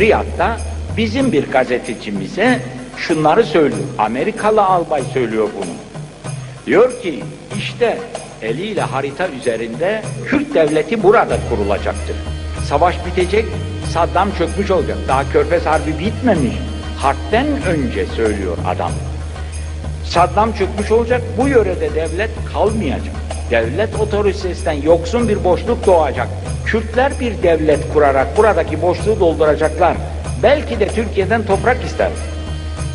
Riyad'da bizim bir gazetecimize şunları söylüyor. Amerikalı albay söylüyor bunu. Diyor ki işte eliyle harita üzerinde Kürt devleti burada kurulacaktır. Savaş bitecek, Saddam çökmüş olacak. Daha Körfez Harbi bitmemiş. Harpten önce söylüyor adam. Saddam çökmüş olacak, bu yörede devlet kalmayacak. Devlet otoritesinden yoksun bir boşluk doğacak. Kürtler bir devlet kurarak buradaki boşluğu dolduracaklar. Belki de Türkiye'den toprak ister.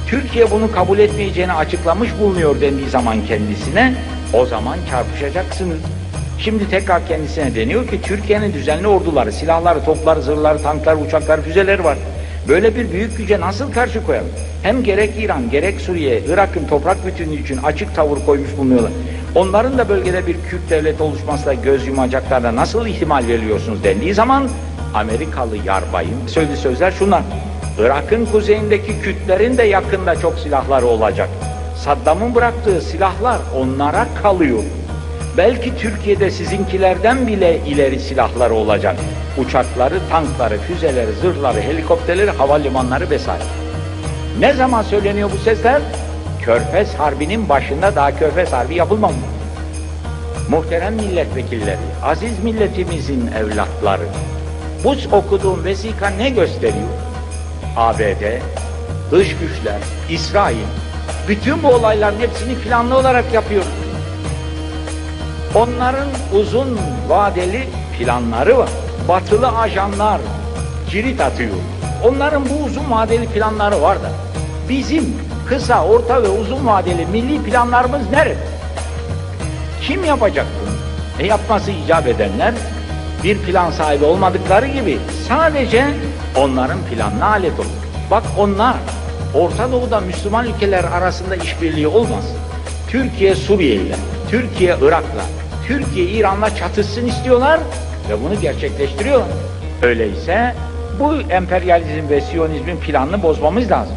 Türkiye bunu kabul etmeyeceğini açıklamış bulunuyor dendiği zaman kendisine, o zaman çarpışacaksınız. Şimdi tekrar kendisine deniyor ki Türkiye'nin düzenli orduları, silahları, topları, zırhları, tankları, uçakları, füzeleri var. Böyle bir büyük güce nasıl karşı koyalım? Hem gerek İran, gerek Suriye, Irak'ın toprak bütünlüğü için açık tavır koymuş bulunuyorlar. Onların da bölgede bir Kürt devleti oluşmasına göz yumacaklarına nasıl ihtimal veriyorsunuz dendiği zaman Amerikalı yarbayın söylediği sözler şunlar. Irak'ın kuzeyindeki Kürtlerin de yakında çok silahları olacak. Saddam'ın bıraktığı silahlar onlara kalıyor. Belki Türkiye'de sizinkilerden bile ileri silahları olacak. Uçakları, tankları, füzeleri, zırhları, helikopterleri, havalimanları vesaire. Ne zaman söyleniyor bu sesler? Körfez Harbi'nin başında daha Körfez Harbi yapılmamış. Muhterem milletvekilleri, aziz milletimizin evlatları, bu okuduğum vesika ne gösteriyor? ABD, dış güçler, İsrail, bütün bu olayların hepsini planlı olarak yapıyor. Onların uzun vadeli planları var. Batılı ajanlar cirit atıyor. Onların bu uzun vadeli planları var da bizim kısa, orta ve uzun vadeli milli planlarımız nerede? Kim yapacak bunu? E yapması icap edenler bir plan sahibi olmadıkları gibi sadece onların planına alet olur. Bak onlar Orta Doğu'da Müslüman ülkeler arasında işbirliği olmaz. Türkiye Suriye ile, Türkiye Irak'la, Türkiye İran'la çatışsın istiyorlar ve bunu gerçekleştiriyorlar. Öyleyse bu emperyalizm ve siyonizmin planını bozmamız lazım.